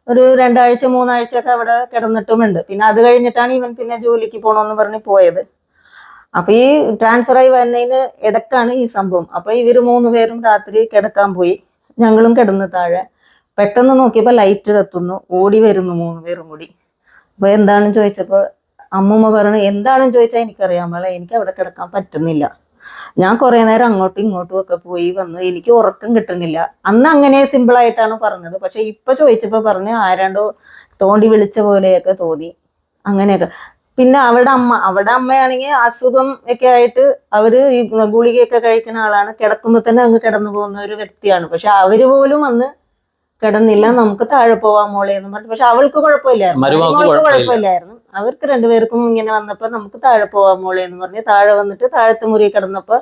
ഒരു രണ്ടാഴ്ച മൂന്നാഴ്ച ഒക്കെ അവിടെ കിടന്നിട്ടുമുണ്ട്. പിന്നെ അത് കഴിഞ്ഞിട്ടാണ് ഇവൻ പിന്നെ ജോലിക്ക് പോണോന്ന് പറഞ്ഞ് പോയത്. അപ്പൊ ഈ ട്രാൻസ്ഫർ ആയി വരുന്നതിന് ഇടക്കാണ് ഈ സംഭവം. അപ്പൊ ഇവർ മൂന്ന് പേരും രാത്രി കിടക്കാൻ പോയി. ഞങ്ങളും കിടന്ന് താഴെ. പെട്ടെന്ന് നോക്കിയപ്പോ ലൈറ്റ് കത്തുന്നു. ഓടി വരുന്നു മൂന്ന് പേരും കൂടി. അപ്പൊ എന്താണെന്ന് ചോദിച്ചപ്പോ അമ്മൂമ്മ പറഞ്ഞു എന്താണെന്ന് ചോദിച്ചാൽ എനിക്കറിയാൻ പാടില്ല. എനിക്ക് അവിടെ കിടക്കാൻ പറ്റുന്നില്ല. ഞാൻ കുറെ നേരം അങ്ങോട്ടും ഇങ്ങോട്ടും ഒക്കെ പോയി വന്നു. എനിക്ക് ഉറക്കം കിട്ടുന്നില്ല. അന്ന് അങ്ങനെ സിമ്പിൾ ആയിട്ടാണ് പറഞ്ഞത്. പക്ഷെ ഇപ്പൊ ചോദിച്ചപ്പോ പറഞ്ഞു ആരാണ്ടോ തോണ്ടി വിളിച്ച പോലെയൊക്കെ തോന്നി. അങ്ങനെയൊക്കെ. പിന്നെ അവളുടെ അമ്മ അവളുടെ അമ്മയാണെങ്കിൽ അസുഖം ഒക്കെ ആയിട്ട് അവർ ഈ ഗുളികയൊക്കെ കഴിക്കുന്ന ആളാണ്. കിടക്കുമ്പോ തന്നെ അങ്ങ് കിടന്നു പോകുന്ന ഒരു വ്യക്തിയാണ്. പക്ഷെ അവർ പോലും അന്ന് കിടന്നില്ല നമുക്ക് താഴെ പോവാൻ മോളെ എന്ന് പറഞ്ഞു പക്ഷെ അവൾക്ക് കുഴപ്പമില്ലായിരുന്നു. കുഴപ്പമില്ലായിരുന്നു. അവർക്ക് രണ്ടുപേർക്കും ഇങ്ങനെ വന്നപ്പോ നമുക്ക് താഴെ പോവാൻ മോളെ എന്ന് പറഞ്ഞ് താഴെ വന്നിട്ട് താഴത്തെ മുറി കിടന്നപ്പോ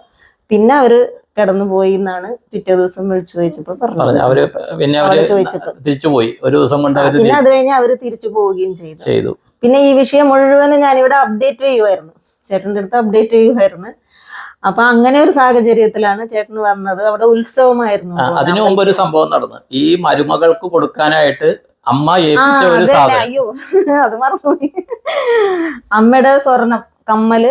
പിന്നെ അവർ കിടന്നു പോയി എന്നാണ് പിറ്റേ ദിവസം വിളിച്ചു ചോദിച്ചപ്പോ പറഞ്ഞു പറഞ്ഞത്. അവർ പിന്നെ അവർ തിരിച്ചു പോയി. ഒരു ദിവസം കൊണ്ട് പിന്നെ അത് കഴിഞ്ഞ് അവർ തിരിച്ചു പോവുകയും ചെയ്തു. ചെയ്തു. പിന്നെ ഈ വിഷയം മുഴുവനും ഞാനിവിടെ അപ്ഡേറ്റ് ചെയ്യുമായിരുന്നു ചേട്ടന്റെ അടുത്ത് അപ്ഡേറ്റ് ചെയ്യുമായിരുന്നു അപ്പൊ അങ്ങനെ ഒരു സാഹചര്യത്തിലാണ് ചേട്ടൻ വന്നത്. അവിടെ ഉത്സവമായിരുന്നു. അതിനു മുമ്പ് ഒരു സംഭവം നടന്നു. ഈ മരുമകൾക്ക് കൊടുക്കാനായിട്ട് അമ്മ ഏൽപ്പിച്ച ഒരു സാധനം. അയ്യോ അത് മറന്നുപോയി. അമ്മയുടെ സ്വർണം കമ്മൽ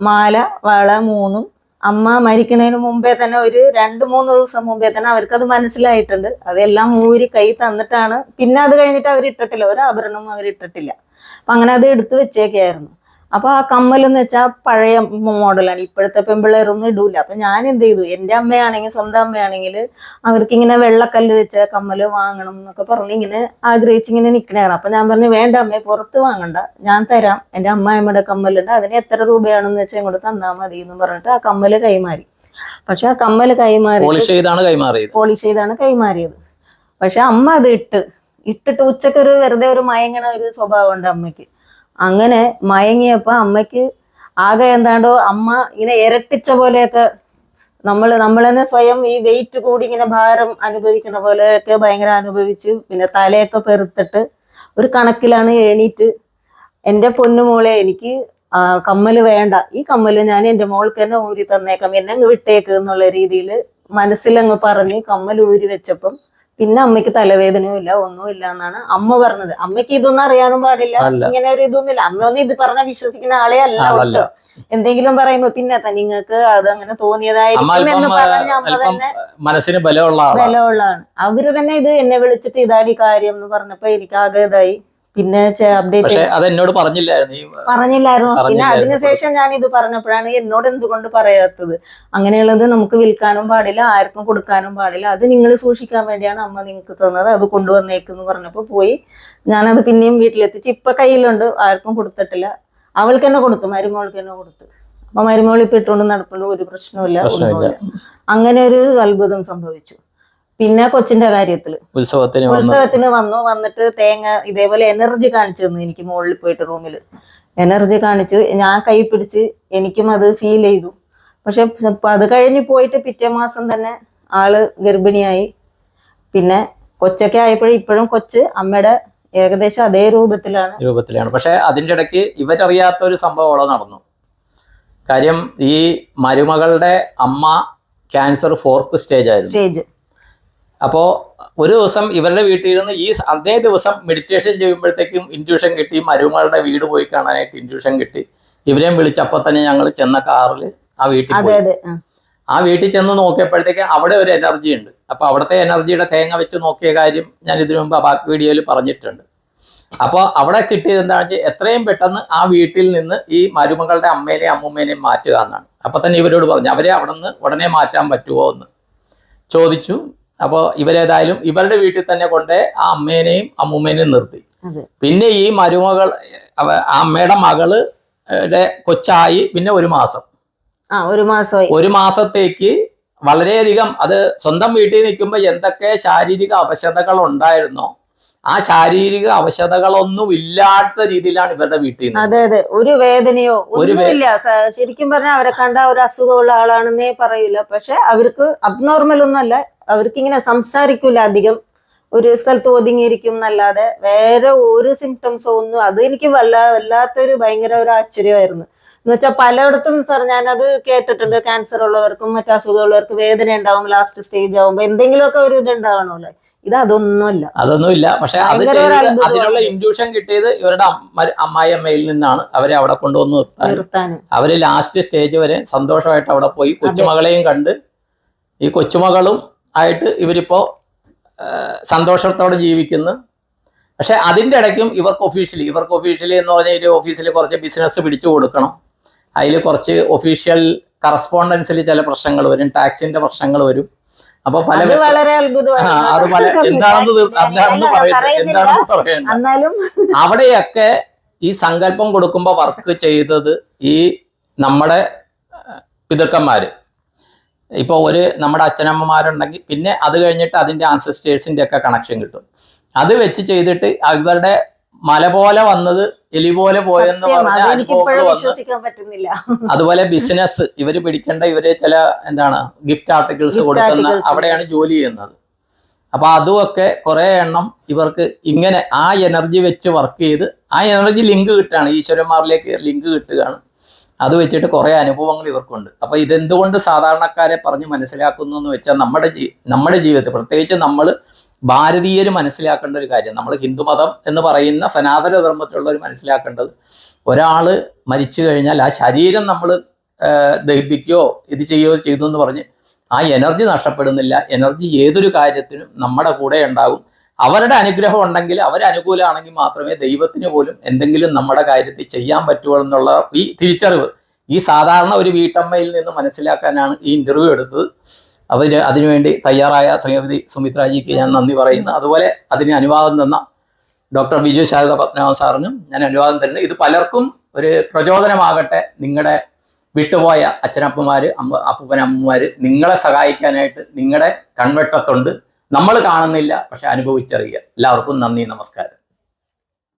മാല വള മൂന്നും അമ്മ മരിക്കണതിന് മുമ്പേ തന്നെ ഒരു രണ്ട് മൂന്ന് ദിവസം മുമ്പേ തന്നെ അവർക്ക് അത് മനസ്സിലായിട്ടുണ്ട്. അതെല്ലാം ഊരി കൈ തന്നിട്ടാണ്. പിന്നെ അത് കഴിഞ്ഞിട്ട് അവർ ഇട്ടിട്ടില്ല ഒരു ആഭരണവും അവർ ഇട്ടിട്ടില്ല അപ്പൊ അങ്ങനെ അത് എടുത്തു വെച്ചേക്കായിരുന്നു. അപ്പൊ ആ കമ്മൽ എന്ന് വെച്ചാൽ പഴയ മോഡലാണ്. ഇപ്പോഴത്തെ പെമ്പിള്ളേരൊന്നും ഇടൂല. അപ്പൊ ഞാൻ എന്ത് ചെയ്തു? എന്റെ അമ്മയാണെങ്കിൽ സ്വന്തം അമ്മയാണെങ്കിൽ അവർക്ക് ഇങ്ങനെ വെള്ളക്കല്ല് വെച്ച കമ്മൽ വാങ്ങണം എന്നൊക്കെ പറഞ്ഞ് ഇങ്ങനെ ആഗ്രഹിച്ച് ഇങ്ങനെ നിൽക്കണായിരുന്നു അപ്പൊ ഞാൻ പറഞ്ഞു വേണ്ട അമ്മയെ പുറത്ത് വാങ്ങണ്ട. ഞാൻ തരാം. എന്റെ അമ്മായിമ്മയുടെ കമ്മലുണ്ട്. അതിന് എത്ര രൂപയാണെന്ന് വെച്ചാൽ ഇങ്ങോട്ട് തന്നാൽ മതി എന്ന് പറഞ്ഞിട്ട് ആ കമ്മൽ കൈമാറി. പക്ഷെ ആ കമ്മൽ കൈമാറി പോളിഷ് ചെയ്താണ് കൈമാറിയത്. പോളിഷ് ചെയ്താണ് കൈമാറിയത്. പക്ഷെ അമ്മ അത് ഇട്ട്. ഇട്ടിട്ട് ഉച്ചക്കൊരു വെറുതെ ഒരു മയങ്ങണ ഒരു സ്വഭാവം ഉണ്ട് അമ്മയ്ക്ക്. അങ്ങനെ മയങ്ങിയപ്പോ അമ്മയ്ക്ക് ആകെ എന്താണ്ടോ അമ്മ ഇങ്ങനെ ഇരട്ടിച്ച പോലെയൊക്കെ നമ്മൾ നമ്മൾ തന്നെ സ്വയം ഈ വെയിറ്റ് കൂടി ഇങ്ങനെ ഭാരം അനുഭവിക്കണ പോലെയൊക്കെ ഭയങ്കര അനുഭവിച്ചു പിന്നെ തലയൊക്കെ പെറുത്തിട്ട് ഒരു കണക്കിലാണ് എണീറ്റ് എന്റെ പൊന്നുമോളെ എനിക്ക് കമ്മൽ വേണ്ട. ഈ കമ്മൽ ഞാൻ എന്റെ മോൾക്ക് തന്നെ ഊരി തന്നേക്കാം. എന്നെ അങ്ങ് വിട്ടേക്ക് എന്നുള്ള രീതിയിൽ മനസ്സിലങ്ങ് പറഞ്ഞ് കമ്മൽ ഊരി വെച്ചപ്പം പിന്നെ അമ്മയ്ക്ക് തലവേദനയും ഇല്ല ഒന്നുമില്ല എന്നാണ് അമ്മ പറഞ്ഞത്. അമ്മയ്ക്ക് ഇതൊന്നും അറിയാനും പാടില്ല. ഇങ്ങനെ ഒരു ഇതൊന്നുമില്ല അമ്മ ഒന്നും ഇത് പറഞ്ഞ വിശ്വസിക്കുന്ന ആളെ അല്ല കേട്ടോ. എന്തെങ്കിലും പറയുമ്പോ പിന്നെ നിങ്ങൾക്ക് അത് അങ്ങനെ തോന്നിയതായിരിക്കും എന്ന് പറഞ്ഞ അമ്മ അല്പം തന്നെ മനസ്സിന് ബലമുള്ള ബലമുള്ളതാണ്. അവർ തന്നെ ഇത് എന്നെ വിളിച്ചിട്ട് ഇതാടി കാര്യം എന്ന് പറഞ്ഞപ്പോ എനിക്ക് ആകെ ഇതായി. പിന്നെ അപ്ഡേറ്റ് അത് എന്നോട് പറഞ്ഞില്ലായിരുന്നു. പറഞ്ഞില്ലായിരുന്നു. പിന്നെ. അതിനുശേഷം ഞാൻ ഇത് പറഞ്ഞപ്പോഴാണ് എന്നോട് എന്തുകൊണ്ട് പറയാത്തത്? അങ്ങനെയുള്ളത് നമുക്ക് വിൽക്കാനും പാടില്ല ആർക്കും കൊടുക്കാനും പാടില്ല. അത് നിങ്ങൾ സൂക്ഷിക്കാൻ വേണ്ടിയാണ് അമ്മ നിങ്ങൾക്ക് തന്നത്. അത് കൊണ്ടുവന്നേക്കെന്ന് പറഞ്ഞപ്പോൾ പോയി. ഞാനത് പിന്നെയും വീട്ടിലെത്തിച്ച് ഇപ്പൊ കയ്യിലുണ്ട്. ആർക്കും കൊടുത്തിട്ടില്ല. അവൾക്ക് തന്നെ കൊടുത്തു. മരുമോൾക്ക് തന്നെ കൊടുത്തു. അപ്പൊ മരുമോൾ ഇപ്പൊ ഇട്ടുകൊണ്ട് നടപ്പുണ്ട്. ഒരു പ്രശ്നമില്ല. ഇല്ല അങ്ങനെ ഒരു അത്ഭുതം സംഭവിച്ചു. പിന്നെ കൊച്ചിന്റെ കാര്യത്തിൽ. ഉത്സവത്തിന് ഉത്സവത്തിന് വന്നു വന്നിട്ട് തേങ്ങ ഇതേപോലെ എനർജി കാണിച്ചു തന്നു എനിക്ക് മുകളിൽ പോയിട്ട് റൂമിൽ എനർജി കാണിച്ചു. ഞാൻ കൈ പിടിച്ച് എനിക്കും അത് ഫീൽ ചെയ്തു. പക്ഷെ അത് കഴിഞ്ഞ് പോയിട്ട് പിറ്റേ മാസം തന്നെ ആൾ ഗർഭിണിയായി. പിന്നെ കൊച്ചൊക്കെ ആയപ്പോഴും ഇപ്പോഴും കൊച്ച് അമ്മയുടെ ഏകദേശം അതേ രൂപത്തിലാണ്. രൂപത്തിലാണ്. പക്ഷെ അതിന്റെ ഇടയ്ക്ക് ഇവരറിയാത്ത ഒരു സംഭവം അവിടെ നടന്നു. കാര്യം ഈ മരുമകളുടെ അമ്മ ക്യാൻസർ ഫോർത്ത് സ്റ്റേജ് ആയിരുന്നു. സ്റ്റേജ് അപ്പോൾ ഒരു ദിവസം ഇവരുടെ വീട്ടിൽ ഇരുന്ന് ഈ അതേ ദിവസം മെഡിറ്റേഷൻ ചെയ്യുമ്പോഴത്തേക്കും ഇന്റ്യൂഷൻ കിട്ടി മരുമകളുടെ വീട് പോയി കാണാനായിട്ട് ഇന്റ്യൂഷൻ കിട്ടി. ഇവരെയും വിളിച്ചപ്പോൾ തന്നെ ഞങ്ങൾ ചെന്ന കാറിൽ ആ വീട്ടിൽ പോയി. ആ. വീട്ടിൽ ചെന്ന് നോക്കിയപ്പോഴത്തേക്ക് അവിടെ ഒരു എനർജി ഉണ്ട്. അപ്പോൾ അവിടുത്തെ എനർജിയുടെ തേങ്ങ വെച്ച് നോക്കിയ കാര്യം ഞാൻ ഇതിനു മുമ്പ് ബാക്ക് വീഡിയോയിൽ പറഞ്ഞിട്ടുണ്ട്. അപ്പോൾ അവിടെ കിട്ടിയത് എന്താണെന്ന് വെച്ചാൽ എത്രയും പെട്ടെന്ന് ആ വീട്ടിൽ നിന്ന് ഈ മരുമകളുടെ അമ്മേനെയും അമ്മൂമ്മേനെയും മാറ്റുക എന്നാണ്. അപ്പോൾ തന്നെ ഇവരോട് പറഞ്ഞു അവരെ അവിടെ നിന്ന് ഉടനെ മാറ്റാൻ പറ്റുമോ എന്ന്. ചോദിച്ചു. അപ്പോൾ ഇവരേതായാലും ഇവരുടെ വീട്ടിൽ തന്നെ കൊണ്ട് ആ അമ്മേനെയും അമ്മൂമ്മേനെയും നിർത്തി. പിന്നെ ഈ മരുമകൾ ആ അമ്മയുടെ മകൾ കൊച്ചായി പിന്നെ ഒരു മാസം. ഒരു മാസം ഒരു മാസത്തേക്ക് വളരെയധികം അത് സ്വന്തം വീട്ടിൽ നിൽക്കുമ്പോൾ എന്തൊക്കെ ശാരീരിക അവശതകൾ ഉണ്ടായിരുന്നോ ആ ശാരീരിക അവശതകളൊന്നും ഇല്ലാത്ത രീതിയിലാണ് ഇവരുടെ വീട്ടിൽ നിന്ന് അതെ അതെ. ഒരു വേദനയോ ഒന്നുമില്ല. ശരിക്കും പറഞ്ഞാൽ അവരെ കണ്ട ഒരു അസുഖമുള്ള ആളാണെന്നേ പറയൂല. പക്ഷെ അവർക്ക് അബ്നോർമൽ ഒന്നല്ല അവർക്ക് ഇങ്ങനെ സംസാരിക്കൂല അധികം. ഒരു സ്ഥലത്ത് ഒതുങ്ങിയിരിക്കും എന്നല്ലാതെ വേറെ ഒരു സിംറ്റംസോ ഒന്നും അത് എനിക്ക് വല്ല വല്ലാത്തൊരു ഭയങ്കര ഒരു ആശ്ചര്യമായിരുന്നു. എന്ന് വെച്ചാൽ പലയിടത്തും സാർ ഞാനത് കേട്ടിട്ടുണ്ട്. ക്യാൻസർ ഉള്ളവർക്കും മറ്റു അസുഖമുള്ളവർക്ക് വേദന ഉണ്ടാവും ലാസ്റ്റ് സ്റ്റേജ് ആവുമ്പോൾ എന്തെങ്കിലുമൊക്കെ ഒരു ഇത് ഉണ്ടാവണമല്ലോ ഇത് അതൊന്നുമല്ല. അതൊന്നുമില്ല. പക്ഷെ. അതിനുള്ള ഇൻഡ്യൂഷൻ കിട്ടിയത് ഇവരുടെ അമ്മ അമ്മായി അമ്മയിൽ നിന്നാണ്. അവരെ അവിടെ കൊണ്ടുവന്ന് നിർത്താൻ. അവർ ലാസ്റ്റ് സ്റ്റേജ് വരെ സന്തോഷമായിട്ട് അവിടെ പോയി. കൊച്ചുമകളെയും കണ്ട്. ഈ കൊച്ചുമകളും ആയിട്ട് ഇവരിപ്പോ സന്തോഷത്തോടെ ജീവിക്കുന്നു. പക്ഷെ അതിന്റെ ഇടയ്ക്കും ഇവർക്ക് ഒഫീഷ്യലി ഇവർക്ക് ഒഫീഷ്യലി എന്ന് പറഞ്ഞാൽ ഈ ഓഫീസിൽ കുറച്ച് ബിസിനസ് പിടിച്ചു കൊടുക്കണം. അതിൽ കുറച്ച് ഒഫീഷ്യൽ കറസ്പോണ്ടൻസിൽ ചില പ്രശ്നങ്ങൾ വരും ടാക്സിന്റെ പ്രശ്നങ്ങൾ വരും. അപ്പൊ പല അത് വളരെ അത് പല എന്താണെന്ന് എന്താണെന്ന് പറയുന്നത് എന്താണെന്ന് അവിടെയൊക്കെ ഈ സങ്കല്പം കൊടുക്കുമ്പോൾ വർക്ക് ചെയ്തത് ഈ നമ്മുടെ പിതൃക്കന്മാര്. ഇപ്പോൾ ഒരു നമ്മുടെ അച്ഛനമ്മമാരുണ്ടെങ്കിൽ പിന്നെ അത് കഴിഞ്ഞിട്ട് അതിന്റെ ആൻസസ്റ്റേഴ്സിന്റെ ഒക്കെ കണക്ഷൻ കിട്ടും. അത് വെച്ച് ചെയ്തിട്ട് ഇവരുടെ മല പോലെ വന്നത് എലി പോലെ പോയെന്ന് സത്യം, പറഞ്ഞ അതെനിക്കിപ്പോഴും അനുഭവങ്ങൾ വിശ്വസിക്കാൻ പറ്റുന്നില്ല. അതുപോലെ ബിസിനസ് ഇവർ പിടിക്കേണ്ട ഇവർ ചില എന്താണ് ഗിഫ്റ്റ് ആർട്ടിക്കിൾസ് കൊടുക്കുന്ന അവിടെയാണ് ജോലി ചെയ്യുന്നത്. അപ്പൊ അതുമൊക്കെ കുറെ എണ്ണം ഇവർക്ക് ഇങ്ങനെ ആ എനർജി വെച്ച് വർക്ക് ചെയ്ത് ആ എനർജി ലിങ്ക് കിട്ടുകയാണ്. ഈശ്വരന്മാരിലേക്ക് ലിങ്ക് കിട്ടുകയാണ്. അത് വെച്ചിട്ട് കുറേ അനുഭവങ്ങൾ ഇവർക്കുണ്ട്. അപ്പൊ ഇതെന്തുകൊണ്ട് സാധാരണക്കാരെ പറഞ്ഞ് മനസ്സിലാക്കുന്നു എന്ന് വെച്ചാൽ നമ്മുടെ ജീ നമ്മുടെ ജീവിതത്തിൽ പ്രത്യേകിച്ച് നമ്മൾ ഭാരതീയർ മനസ്സിലാക്കേണ്ട ഒരു കാര്യം നമ്മൾ ഹിന്ദുമതം എന്ന് പറയുന്ന സനാതന ധർമ്മത്തിലുള്ളവർ മനസ്സിലാക്കേണ്ടത് ഒരാൾ മരിച്ചു കഴിഞ്ഞാൽ ആ ശരീരം നമ്മൾ ദഹിപ്പിക്കുകയോ ഇത് ചെയ്യുകയോ ചെയ്തു എന്ന് പറഞ്ഞ് ആ എനർജി നഷ്ടപ്പെടുന്നില്ല. എനർജി ഏതൊരു കാര്യത്തിനും നമ്മുടെ കൂടെ ഉണ്ടാകും. അവരുടെ അനുഗ്രഹം ഉണ്ടെങ്കിൽ അവരനുകൂലമാണെങ്കിൽ മാത്രമേ ദൈവത്തിന് പോലും എന്തെങ്കിലും നമ്മുടെ കാര്യത്തിൽ ചെയ്യാൻ പറ്റുള്ളൂ എന്നുള്ള ഈ തിരിച്ചറിവ് ഈ സാധാരണ ഒരു വീട്ടമ്മയിൽ നിന്ന് മനസ്സിലാക്കാനാണ് ഈ ഇന്റർവ്യൂ എടുത്തത്. അവർ അതിനുവേണ്ടി തയ്യാറായ ശ്രീമതി സുമിത്രാജിക്ക് ഞാൻ നന്ദി പറയുന്നു. അതുപോലെ അതിന് അനുവാദം തന്ന ഡോക്ടർ ബിജു ശാരദ പത്മനാഭ സാറിനും ഞാൻ അനുവാദം തരുന്നു. ഇത് പലർക്കും ഒരു പ്രചോദനമാകട്ടെ നിങ്ങളുടെ വിട്ടുപോയ അച്ഛനപ്പന്മാർ അമ്മ അമ്മമാർ നിങ്ങളെ സഹായിക്കാനായിട്ട് നിങ്ങളുടെ കൺവെട്ടത്തുണ്ട്. നമ്മൾ കാണുന്നില്ല പക്ഷെ അനുഭവിച്ചറിയുക. എല്ലാവർക്കും നന്ദി നമസ്കാരം.